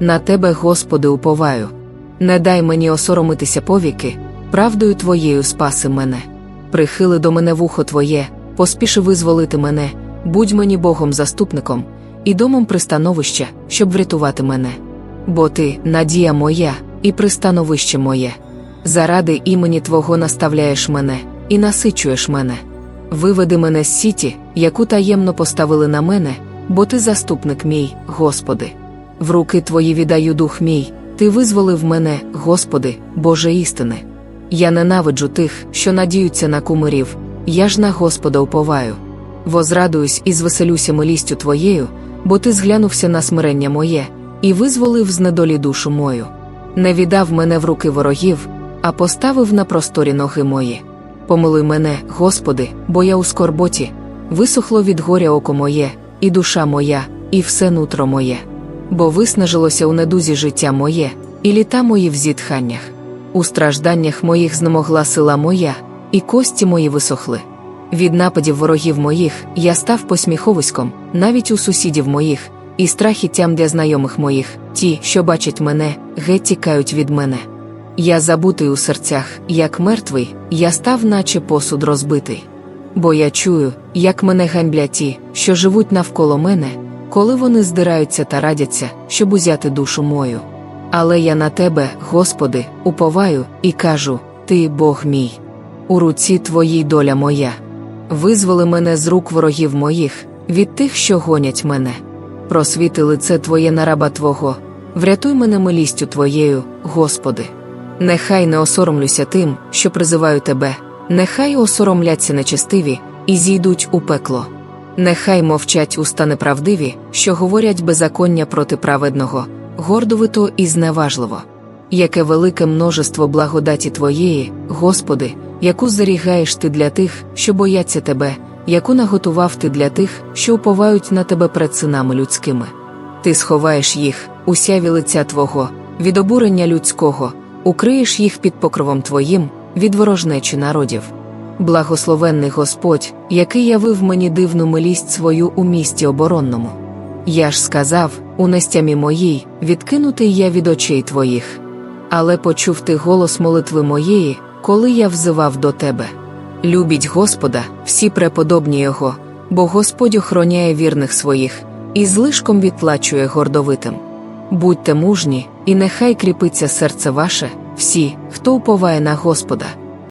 На тебе, Господи, уповаю. Не дай мені осоромитися повіки, правдою твоєю спаси мене. Прихили до мене вухо Твоє, поспіши визволити мене, будь мені Богом заступником і домом пристановища, щоб врятувати мене. Бо ти надія моя і пристановище моє. Заради імені Твого наставляєш мене і насичуєш мене. Виведи мене з сіті, яку таємно поставили на мене, бо ти заступник мій, Господи. В руки Твої віддаю дух мій, Ти визволив мене, Господи, Боже істини. Я ненавиджу тих, що надіються на кумирів, я ж на Господа уповаю. Возрадуюсь і звеселюся милістю Твоєю, бо Ти зглянувся на смирення моє і визволив з недолі душу мою. Не віддав мене в руки ворогів, а поставив на просторі ноги мої. Помилуй мене, Господи, бо я у скорботі, висохло від горя око моє, і душа моя, і все нутро моє. Бо виснажилося у недузі життя моє, і літа мої в зітханнях. У стражданнях моїх знемогла сила моя, і кості мої висохли. Від нападів ворогів моїх я став посміховиськом, навіть у сусідів моїх, і страхіттям для знайомих моїх, ті, що бачать мене, геть тікають від мене. Я забутий у серцях, як мертвий, я став, наче посуд розбитий. Бо я чую, як мене ганьблять ті, що живуть навколо мене, коли вони здираються та радяться, щоб узяти душу мою. Але я на тебе, Господи, уповаю і кажу: Ти Бог мій. У руці твоїй доля моя. Визволи мене з рук ворогів моїх, від тих, що гонять мене. Просвіти лице Твоє на раба Твого, врятуй мене милістю Твоєю, Господи. Нехай не осоромлюся тим, що призиваю Тебе, нехай осоромляться нечестиві і зійдуть у пекло. Нехай мовчать уста неправдиві, що говорять беззаконня проти праведного, гордовито і зневажливо. Яке велике множество благодаті Твоєї, Господи, яку зарігаєш Ти для тих, що бояться Тебе, яку наготував Ти для тих, що уповають на Тебе перед синами людськими. Ти сховаєш їх, у сяві лиця Твого, від обурення людського, укриєш їх під покровом Твоїм, від ворожнечі народів. Благословенний Господь, який явив мені дивну милість свою у місті оборонному. Я ж сказав, у нестямі моїй, відкинутий я від очей твоїх. Але почув ти голос молитви моєї, коли я взивав до тебе. Любіть Господа, всі преподобні Його, бо Господь охороняє вірних своїх і злишком відплачує гордовитим. Будьте мужні, і нехай кріпиться серце ваше, всі, хто уповає на Господа.